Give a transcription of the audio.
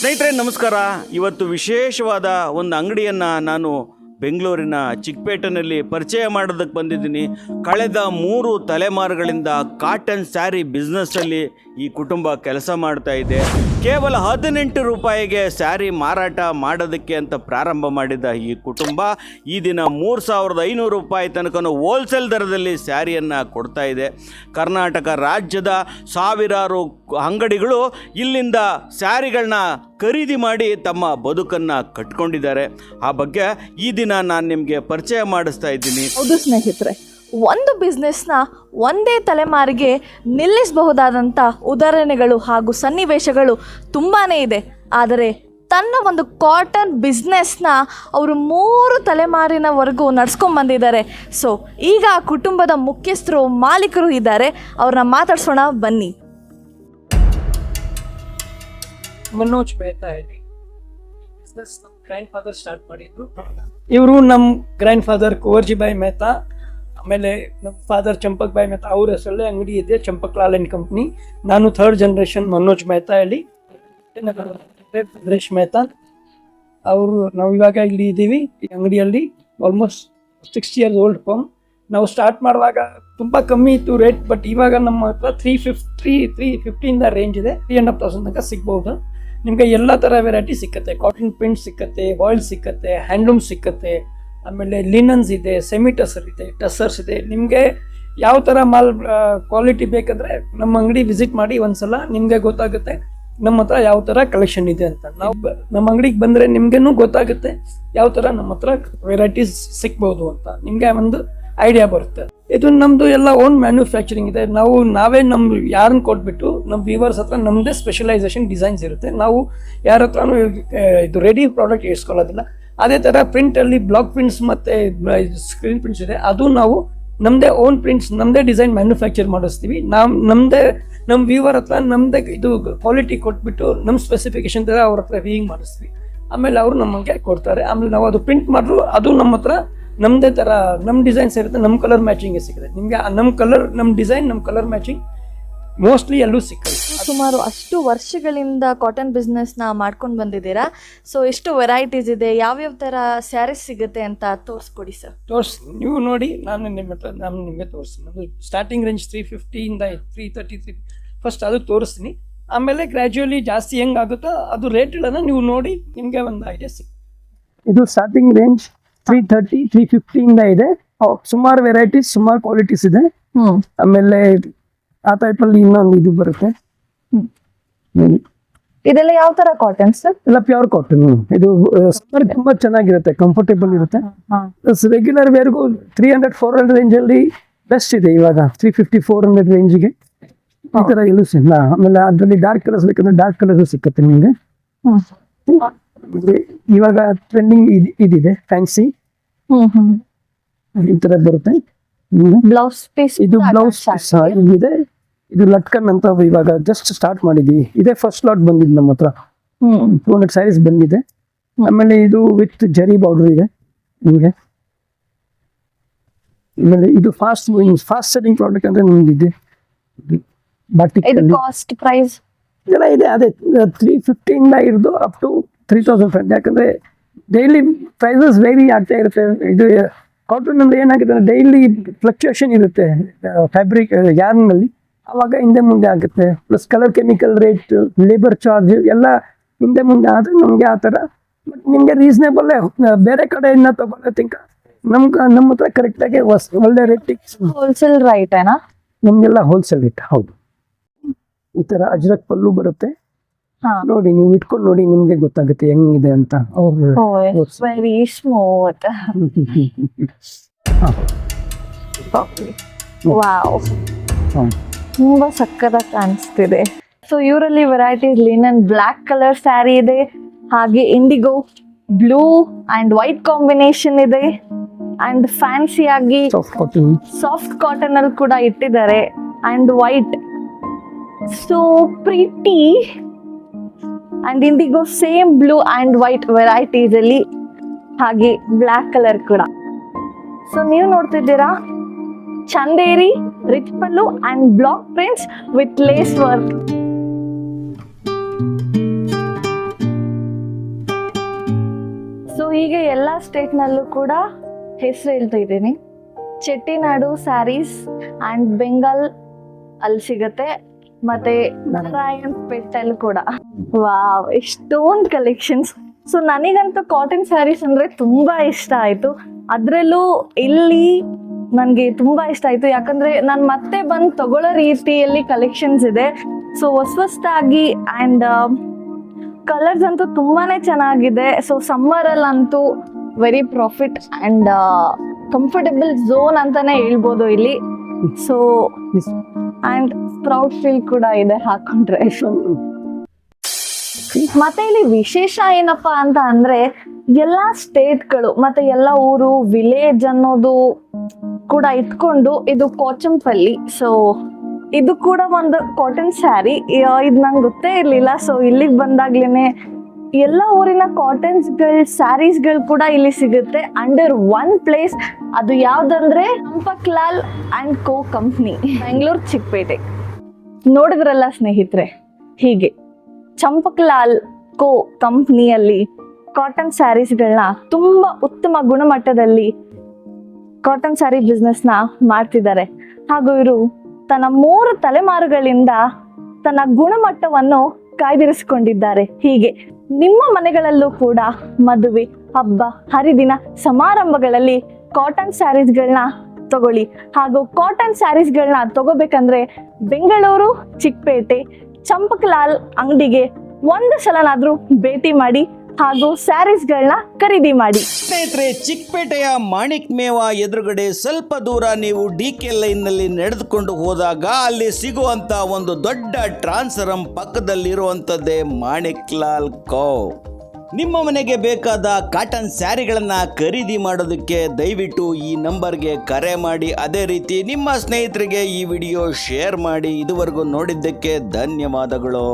ಸ್ನೇಹಿತರೆ ನಮಸ್ಕಾರ. ಇವತ್ತು ವಿಶೇಷವಾದ ಒಂದು ಅಂಗಡಿಯನ್ನು ನಾನು ಬೆಂಗಳೂರಿನ ಚಿಕ್ಕಪೇಟೆನಲ್ಲಿ ಪರಿಚಯ ಮಾಡೋದಕ್ಕೆ ಬಂದಿದ್ದೀನಿ. ಕಳೆದ ಮೂರು ತಲೆಮಾರುಗಳಿಂದ ಕಾಟನ್ ಸ್ಯಾರಿ ಬಿಸ್ನೆಸ್ಸಲ್ಲಿ ಈ ಕುಟುಂಬ ಕೆಲಸ ಮಾಡ್ತಾ ಇದೆ. ಕೇವಲ ಹದಿನೆಂಟು ರೂಪಾಯಿಗೆ ಸ್ಯಾರಿ ಮಾರಾಟ ಮಾಡೋದಕ್ಕೆ ಅಂತ ಪ್ರಾರಂಭ ಮಾಡಿದ ಈ ಕುಟುಂಬ, ಈ ದಿನ ಮೂರು ಸಾವಿರದ ಐನೂರು ರೂಪಾಯಿ ತನಕ ಹೋಲ್ಸೇಲ್ ದರದಲ್ಲಿ ಸ್ಯಾರಿಯನ್ನು ಕೊಡ್ತಾ ಇದೆ. ಕರ್ನಾಟಕ ರಾಜ್ಯದ ಸಾವಿರಾರು ಅಂಗಡಿಗಳು ಇಲ್ಲಿಂದ ಸ್ಯಾರಿಗಳನ್ನ ಖರೀದಿ ಮಾಡಿ ತಮ್ಮ ಬದುಕನ್ನು ಕಟ್ಕೊಂಡಿದ್ದಾರೆ. ಆ ಬಗ್ಗೆ ಈ ದಿನ ನಾನು ನಿಮಗೆ ಪರಿಚಯ ಮಾಡಿಸ್ತಾ ಇದ್ದೀನಿ. ಹೌದು ಸ್ನೇಹಿತರೆ ಒಂದು ಬಿಸ್ನೆಸ್ನ ಒಂದೇ ತಲೆಮಾರಿಗೆ ನಿಲ್ಲಿಸಬಹುದಾದಂಥ ಉದಾಹರಣೆಗಳು ಹಾಗೂ ಸನ್ನಿವೇಶಗಳು ತುಂಬಾ ಇದೆ. ಆದರೆ ತನ್ನ ಒಂದು ಕಾಟನ್ ಬಿಸ್ನೆಸ್ನ ಅವರು ಮೂರು ತಲೆಮಾರಿನವರೆಗೂ ನಡ್ಸ್ಕೊಂಡ್ ಬಂದಿದ್ದಾರೆ. ಸೊ ಈಗ ಆ ಕುಟುಂಬದ ಮುಖ್ಯಸ್ಥರು ಮಾಲೀಕರು ಇದ್ದಾರೆ. ಅವ್ರನ್ನ ಮಾತಾಡ್ಸೋಣ ಬನ್ನಿ. ಮನೋಜ್ ಬೇತಾ ಹೇಳಿ. ಬಿಸ್ನೆಸ್ ನಮ್ಮ ಗ್ರ್ಯಾಂಡ್ ಫಾದರ್ ಸ್ಟಾರ್ಟ್ ಮಾಡಿದ್ರು. ಇವರು ನಮ್ಮ ಗ್ರ್ಯಾಂಡ್ ಫಾದರ್ ಕುವರ್ಜಿಬಾಯಿ ಮೆಹ್ತಾ, ಆಮೇಲೆ ನಮ್ಮ ಫಾದರ್ ಚಂಪಕ್ ಬಾಯಿ ಮೆಹ್ತಾ ಅವ್ರ ಹೆಸರಲ್ಲೇ ಅಂಗಡಿ ಇದೆ, ಚಂಪಕ್ ಲಾಲ್ ಅಂಡ್ ಕಂಪ್ನಿ ನಾನು ಥರ್ಡ್ ಜನ್ರೇಷನ್ ಮನೋಜ್ ಮೆಹ್ತಾ ಹೇಳಿ. ಸುರೇಶ್ ಮೆಹ್ತಾ. ಅವರು ನಾವು ಇವಾಗ ಇಲ್ಲಿ ಇದ್ದೀವಿ ಈ ಅಂಗಡಿಯಲ್ಲಿ almost six years old firm ನಾವು ಸ್ಟಾರ್ಟ್ ಮಾಡುವಾಗ ತುಂಬ ಕಮ್ಮಿ ಇತ್ತು ರೇಟ್ ಬಟ್ ಇವಾಗ ನಮ್ಮ ಹತ್ರ ತ್ರೀ ಫಿಫ್ಟಿ ತ್ರೀ ಫಿಫ್ಟಿಯಿಂದ ರೇಂಜ್ ಇದೆ ತ್ರೀ ಆ್ಯಂಡ್ ಹಾಫ್ ತೌಸಂಡ್ ತನಕ ಸಿಗ್ಬೋದು. ನಿಮಗೆ ಎಲ್ಲ ಥರ ವೆರೈಟಿ ಸಿಕ್ಕತ್ತೆ. ಕಾಟನ್ ಪ್ರಿಂಟ್ ಸಿಕ್ಕತ್ತೆ ಆಯಿಲ್ ಸಿಕ್ಕತ್ತೆ ಹ್ಯಾಂಡ್ಲೂಮ್ ಸಿಕ್ಕತ್ತೆ. ಆಮೇಲೆ ಲಿನನ್ಸ್ ಇದೆ ಸೆಮಿ ಟಸರ್ ಇದೆ ಟಸರ್ಸ್ ಇದೆ. ನಿಮಗೆ ಯಾವ ಥರ ಮಾಲ್ ಕ್ವಾಲಿಟಿ ಬೇಕಂದರೆ ನಮ್ಮ ಅಂಗಡಿ ವಿಸಿಟ್ ಮಾಡಿ ಒಂದ್ಸಲ ನಿಮಗೆ ಗೊತ್ತಾಗುತ್ತೆ ನಮ್ಮ ಹತ್ರ ಯಾವ ಥರ ಕಲೆಕ್ಷನ್ ಇದೆ ಅಂತ. ನಾವು ನಮ್ಮ ಅಂಗಡಿಗೆ ಬಂದರೆ ನಿಮಗೇನು ಗೊತ್ತಾಗುತ್ತೆ ಯಾವ ಥರ ನಮ್ಮ ಹತ್ರ ವೆರೈಟೀಸ್ ಸಿಕ್ಬೋದು ಅಂತ. ನಿಮಗೆ ಒಂದು ಐಡಿಯಾ ಬರುತ್ತೆ. ಇದು ನಮ್ಮದು ಎಲ್ಲ ಓನ್ ಮ್ಯಾನುಫ್ಯಾಕ್ಚರಿಂಗ್ ಇದೆ. ನಾವು, ನಾವೇ ನಮ್ಮ ಯಾರನ್ನ ಕೊಟ್ಬಿಟ್ಟು ನಮ್ಮ ವ್ಯೂವರ್ಸ್ ಹತ್ರ ನಮ್ಮದೇ ಸ್ಪೆಷಲೈಸೇಷನ್ ಡಿಸೈನ್ಸ್ ಇರುತ್ತೆ. ನಾವು ಯಾರ ಹತ್ರನೂ ಇದು ರೆಡಿ ಪ್ರಾಡಕ್ಟ್ ಇಸ್ಕೊಳ್ಳೋದಿಲ್ಲ. ಅದೇ ಥರ ಪ್ರಿಂಟಲ್ಲಿ ಬ್ಲಾಕ್ ಪ್ರಿಂಟ್ಸ್ ಮತ್ತು ಸ್ಕ್ರೀನ್ ಪ್ರಿಂಟ್ಸ್ ಇದೆ. ಅದು ನಾವು ನಮ್ಮದೇ ಓನ್ ಪ್ರಿಂಟ್ಸ್ ನಮ್ಮದೇ ಡಿಸೈನ್ ಮ್ಯಾನುಫ್ಯಾಕ್ಚರ್ ಮಾಡಿಸ್ತೀವಿ. ನಾವು ನಮ್ಮದೇ ನಮ್ಮ ವ್ಯೂವರ್ ಹತ್ರ ನಮ್ಮದೇ ಇದು ಕ್ವಾಲಿಟಿ ಕೊಟ್ಬಿಟ್ಟು ನಮ್ಮ ಸ್ಪೆಸಿಫಿಕೇಶನ್ ಥರ ಅವ್ರ ಹತ್ರ ವೀಯಿಂಗ್ ಮಾಡಿಸ್ತೀವಿ. ಆಮೇಲೆ ಅವರು ನಮಗೆ ಕೊಡ್ತಾರೆ. ಆಮೇಲೆ ನಾವು ಅದು ಪ್ರಿಂಟ್ ಮಾಡಿದ್ರು ಅದು ನಮ್ಮ ಹತ್ರ ನಮ್ಮದೇ ಥರ ನಮ್ಮ ಡಿಸೈನ್ಸ್ ಇರುತ್ತೆ ನಮ್ಮ ಕಲರ್ ಮ್ಯಾಚಿಂಗ್ ಸಿಗುತ್ತೆ. ನಿಮಗೆ ನಮ್ಮ ಕಲರ್ ನಮ್ಮ ಡಿಸೈನ್ ನಮ್ಮ ಕಲರ್ ಮ್ಯಾಚಿಂಗ್ ಮೋಸ್ಟ್ಲಿ ಎಲ್ಲೂ ಸಿಕ್ಕಲ್ಲ ಸುಮಾರು ಅಷ್ಟು ವರ್ಷಗಳಿಂದ ಕಾಟನ್ ಬಿಸ್ನೆಸ್ನ ಮಾಡ್ಕೊಂಡು ಬಂದಿದ್ದೀರಾ? ಸೊ ಎಷ್ಟು ವೆರೈಟೀಸ್ ಇದೆ? ಯಾವ್ಯಾವ ಥರ ಸ್ಯಾರೀಸ್ ಸಿಗುತ್ತೆ ಅಂತ ತೋರಿಸ್ಕೊಡಿ ಸರ್. ತೋರಿಸಿ ನೀವು ನೋಡಿ ನಾನು ನಿಮ್ಮ ಹತ್ರ ನಾನು ನಿಮಗೆ ತೋರಿಸ್ತೀನಿ. ಅದು ಸ್ಟಾರ್ಟಿಂಗ್ ರೇಂಜ್ ತ್ರೀ ಫಿಫ್ಟಿಯಿಂದ ತ್ರೀ ತರ್ಟಿ ತ್ರೀ ಫಸ್ಟ್ ಅದು ತೋರಿಸ್ತೀನಿ. ಆಮೇಲೆ ಗ್ರ್ಯಾಜುಯಲಿ ಜಾಸ್ತಿ ಹೆಂಗಾಗುತ್ತೋ ಅದು ರೇಟ್ಗಳನ್ನು ನೀವು ನೋಡಿ ನಿಮಗೆ ಒಂದು ಐಡಿಯಾ ಸಿಗುತ್ತೆ. ಇದು starting range three thirty three ಫಿಫ್ಟಿಯಿಂದ ಇದೆ. ಸುಮಾರು ವೆರೈಟೀಸ್ ಸುಮಾರು ಕ್ವಾಲಿಟೀಸ್ ಇದೆ. ಆಮೇಲೆ ಆ ಟೈಪಲ್ಲಿ ಇನ್ನೊಂದು ಇದು ಬರುತ್ತೆ. ಇದೆಲ್ಲ ಯಾವ ತರ ಕಾಟನ್ ಸರ್ ಎಲ್ಲ ಪ್ಯೂರ್ ಕಾಟನ್ ಇದು ಸಮ್ಮರ್ ತುಂಬಾ ಚೆನ್ನಾಗಿರುತ್ತೆ ಕಂಫರ್ಟೇಬಲ್ ಇರುತ್ತೆ. ರೆಗ್ಯುಲರ್ ವೇರ್ಗೂ ತ್ರೀ ಹಂಡ್ರೆಡ್ ಫೋರ್ ಹಂಡ್ರೆಡ್ ರೇಂಜಲ್ಲಿ ಬೆಸ್ಟ್ ಇದೆ ಇವಾಗ ತ್ರೀ ಫಿಫ್ಟಿ ಫೋರ್ ಹಂಡ್ರೆಡ್ ರೇಂಜ್ಗೆ ಈ ತರ ಎಲ್ಲೂ ಸಿಗಲ್ಲ ಆಮೇಲೆ ಅದರಲ್ಲಿ ಡಾರ್ಕ್ ಕಲರ್ಸ್ ಬೇಕಂದ್ರೆ ಡಾರ್ಕ್ ಕಲರ್ಸ್ ಸಿಕ್ಕತ್ತೆ ನಿಮಗೆ. ಇವಾಗ ಟ್ರೆಂಡಿಂಗ್ ಇದಿದೆ ಫ್ಯಾನ್ಸಿ ಹ್ಮ್ ಹ್ಮ್. ಈ ತರ ಬರುತ್ತೆ. ಬ್ಲೌಸ್ ಪೀಸ್ ಇದು ಬ್ಲೌಸ್ ಇದೆ ಇದು ಲಟ್ಕನ್ ಅಂತ ಇವಾಗ ಜಸ್ಟ್ ಸ್ಟಾರ್ಟ್ ಮಾಡಿದ್ವಿ. ಇದೇ ಫಸ್ಟ್ ಲಾಟ್ ಬಂದಿದ್ದು ನಮ್ಮ ಹತ್ರ. ಟೂ ಹಂಡ್ರೆಡ್ ಸ್ಯಾರೀಸ್ ಬಂದಿದೆ. ಆಮೇಲೆ ಇದು ವಿತ್ ಜರಿ ಬಾರ್ಡರ್ ಇದೆ ನಿಮಗೆ. ಆಮೇಲೆ ಇದು fast moving fast selling product ಅಂದ್ರೆ ನಿಮ್ಗೆ ಬಟ್ ಕಾಸ್ಟ್ ಪ್ರೈಸ್ ಇದೆಲ್ಲ ಇದೆ ಅದೇ ತ್ರೀ ಫಿಫ್ಟಿಯಿಂದ ಹಿಡಿದು up to three thousand friend ಯಾಕಂದ್ರೆ ಡೈಲಿ ಪ್ರೈಸಸ್ ವೇರಿ ಆಗ್ತಾ ಇರುತ್ತೆ. ಇದು ಕಾಟನ್ ಅಂದರೆ ಏನಾಗುತ್ತೆ ಅಂದರೆ ಡೈಲಿ ಫ್ಲಕ್ಚುಯೇಷನ್ ಇರುತ್ತೆ ಫ್ಯಾಬ್ರಿಕ್ ಯಾರ್ನಲ್ಲಿ ಅವಾಗ ಹಿಂದೆ ಮುಂದೆ ಆಗುತ್ತೆ. Plus colour chemical rate labour charge ಎಲ್ಲ ಹಿಂದೆ ಮುಂದೆ ಆದರೆ ನಮಗೆ ಆ ಥರ. ಬಟ್ ನಿಮಗೆ ರೀಸನೇಬಲ್ಲೇ ಬೇರೆ ಕಡೆಯಿಂದ ತಗೊಳ್ಳೋದಕ್ಕಿಂತ ನಮ್ಗೆ ನಮ್ಮ ಹತ್ರ ಕರೆಕ್ಟಾಗಿ ಒಳ್ಳೆ ರೇಟಿಗೆ ಹೋಲ್ಸೇಲ್ ರೈಟ್ ಏನಾ? ನಮಗೆಲ್ಲ ಹೋಲ್ಸೇಲ್ ರೇಟ್ ಹೌದು. ಈ ಥರ ಅಜ್ರಕ್ ಪಲ್ಲು ಬರುತ್ತೆ. ನೋಡಿ ನೀವು ಇಟ್ಕೊಂಡು ನೋಡಿ ನಿಮ್ಗೆ ಗೊತ್ತಾಗುತ್ತೆ ಹೆಂಗಿದೆ ಅಂತ. Very smooth. ವಾವ್. ತುಂಬಾ ಸಕ್ಕತ್ತಾಗಿ ಕಾಣಿಸ್ತಿದೆ. ಸೊ ಇವರಲ್ಲಿ varieties linen black colour sari ಇದೆ ಹಾಗೆ indigo blue and white combination ಇದೆ. ಅಂಡ್ ಫ್ಯಾನ್ಸಿ ಆಗಿ ಸಾಫ್ಟ್ ಕಾಟನ್ ಸಾಫ್ಟ್ ಕಾಟನ್ ಅಲ್ಲಿ ಕೂಡ ಇಟ್ಟಿದ್ದಾರೆ. And white so pretty and ಇಂದಿಗೂ same blue and white varieties ಅಲ್ಲಿ ಹಾಗೆ ಬ್ಲ್ಯಾಕ್ ಕಲರ್ ಕೂಡ. ಸೊ ನೀವು ನೋಡ್ತಿದ್ದೀರಾ? Chanderi rich pallu and block prints with lace work so ಹೀಗೆ ಎಲ್ಲ ಸ್ಟೇಟ್ನಲ್ಲೂ ಕೂಡ ಹೆಸರು ಹೇಳ್ತಾ ಇದ್ದೀನಿ. ಚೆಟ್ಟಿನಾಡು ಸ್ಯಾರೀಸ್ ಆ್ಯಂಡ್ ಬೆಂಗಾಲ್ ಅಲ್ಲಿ ಸಿಗುತ್ತೆ. ಮತ್ತೆ ನಾರಾಯಣ್ ಪೇಟೆಲ್ ಕೂಡ. ವಾವ್ ಎಷ್ಟೊಂದ್ ಕಲೆಕ್ಷನ್ಸ್ ಸೊ ನನಗಂತೂ ಕಾಟನ್ ಸ್ಯಾರೀಸ್ ಅಂದ್ರೆ ತುಂಬಾ ಇಷ್ಟ ಆಯ್ತು. ಅದ್ರಲ್ಲೂ ಇಲ್ಲಿ ನನಗೆ ತುಂಬಾ ಇಷ್ಟ ಆಯ್ತು. ಯಾಕಂದ್ರೆ ನಾನು ಮತ್ತೆ ಬಂದು ತಗೊಳ್ಳೋ ರೀತಿಯಲ್ಲಿ ಕಲೆಕ್ಷನ್ಸ್ ಇದೆ. ಸೊ ಹೊಸ ಹೊಸದಾಗಿ ಅಂಡ್ ಕಲರ್ಸ್ ಅಂತೂ ತುಂಬಾನೇ ಚೆನ್ನಾಗಿದೆ. So ಸಮ್ಮರಲ್ಲಂತೂ very profit and comfortable zone ಅಂತಾನೆ ಹೇಳ್ಬೋದು ಇಲ್ಲಿ. ಸೊ ಆ್ಯಂಡ್ ಪ್ರೌಡ್ ಫೀಲ್ ಕೂಡ ಇದೆ ಹಾಕೊಂಡ್ರೆ. ಮತ್ತೆ ಇಲ್ಲಿ ವಿಶೇಷ ಏನಪ್ಪಾ ಅಂತ ಅಂದ್ರೆ ಎಲ್ಲಾ ಸ್ಟೇಟ್ಗಳು ಮತ್ತೆ ಎಲ್ಲ ಊರು, ವಿಲೇಜ್ ಅನ್ನೋದು ಕೂಡ ಇಟ್ಕೊಂಡು ಇದು ಕೋಚಂಪಲ್ಲಿ. ಸೊ ಇದು ಕೂಡ ಒಂದು ಕಾಟನ್ ಸ್ಯಾರಿ ಇದು ನಂಗೆ ಗೊತ್ತೇ ಇರ್ಲಿಲ್ಲ. ಸೊ ಇಲ್ಲಿಗೆ ಬಂದಾಗ್ಲೇನೆ ಎಲ್ಲ ಊರಿನ ಕಾಟನ್ಸ್ಗಳು ಸ್ಯಾರೀಸ್ಗಳು ಕೂಡ ಇಲ್ಲಿ ಸಿಗುತ್ತೆ. ಅಂಡರ್ ಒನ್ ಪ್ಲೇಸ್ ಅದು ಯಾವ್ದಂದ್ರೆ Champaklal and co company Bengaluru Chickpet ನೋಡಿದ್ರಲ್ಲ ಸ್ನೇಹಿತರೆ? ಹೀಗೆ. ಚಂಪಕ್ಲಾಲ್ ಕೋ ಕಂಪ್ನಿಯಲ್ಲಿ ಕಾಟನ್ ಸ್ಯಾರೀಸ್ಗಳನ್ನ ತುಂಬ ಉತ್ತಮ ಗುಣಮಟ್ಟದಲ್ಲಿ ಕಾಟನ್ ಸ್ಯಾರಿ ಬಿಸ್ನೆಸ್ನ ಮಾಡ್ತಿದ್ದಾರೆ. ಹಾಗೂ ಇವರು ತನ್ನ ಮೂರು ತಲೆಮಾರುಗಳಿಂದ ತನ್ನ ಗುಣಮಟ್ಟವನ್ನು ಕಾಯ್ದಿರಿಸಿಕೊಂಡಿದ್ದಾರೆ. ಹೀಗೆ. ನಿಮ್ಮ ಮನೆಗಳಲ್ಲೂ ಕೂಡ ಮದುವೆ, ಹಬ್ಬ, ಹರಿದಿನ ಸಮಾರಂಭಗಳಲ್ಲಿ ಕಾಟನ್ ಸ್ಯಾರೀಸ್ಗಳನ್ನ ತಗೊಳ್ಳಿ. ಹಾಗೂ ಕಾಟನ್ ಸ್ಯಾರೀಸ್ಗಳನ್ನ ತಗೋಬೇಕಂದ್ರೆ ಬೆಂಗಳೂರು, ಚಿಕ್ಕಪೇಟೆ, ಚಂಪಕಲಾಲ್ ಅಂಗಡಿಗೆ ಒಂದು ಸಲನಾದರೂ ಭೇಟಿ ಮಾಡಿ ಹಾಗೂ ಸ್ಯಾರೀಸ್ಗಳನ್ನ ಖರೀದಿ ಮಾಡಿ. ಸ್ನೇಹಿತರೆ, ಚಿಕ್ಕಪೇಟೆಯ ಮಾಣಿಕ್ ಮೇವಾ ಎದುರುಗಡೆ ಸ್ವಲ್ಪ ದೂರ ನೀವು ಡಿ ಕೆ ಲೈನ್ನಲ್ಲಿ ನಡೆದುಕೊಂಡು ಹೋದಾಗ ಅಲ್ಲಿ ಸಿಗುವಂತ ಒಂದು ದೊಡ್ಡ ಟ್ರಾನ್ಸ್ಫರಂ ಪಕ್ಕದಲ್ಲಿರುವಂಥದ್ದೇ ಮಾಣಿಕ್ ಲಾಲ್ ಕೋ ನಿಮ್ಮ ಮನೆಗೆ ಬೇಕಾದ ಕಾಟನ್ ಸ್ಯಾರಿಗಳನ್ನ ಖರೀದಿ ಮಾಡೋದಕ್ಕೆ ದಯವಿಟ್ಟು ಈ ನಂಬರ್ಗೆ ಕರೆ ಮಾಡಿ. ಅದೇ ರೀತಿ ನಿಮ್ಮ ಸ್ನೇಹಿತರಿಗೆ ಈ ವಿಡಿಯೋ ಶೇರ್ ಮಾಡಿ. ಇದುವರೆಗೂ ನೋಡಿದ್ದಕ್ಕೆ ಧನ್ಯವಾದಗಳು.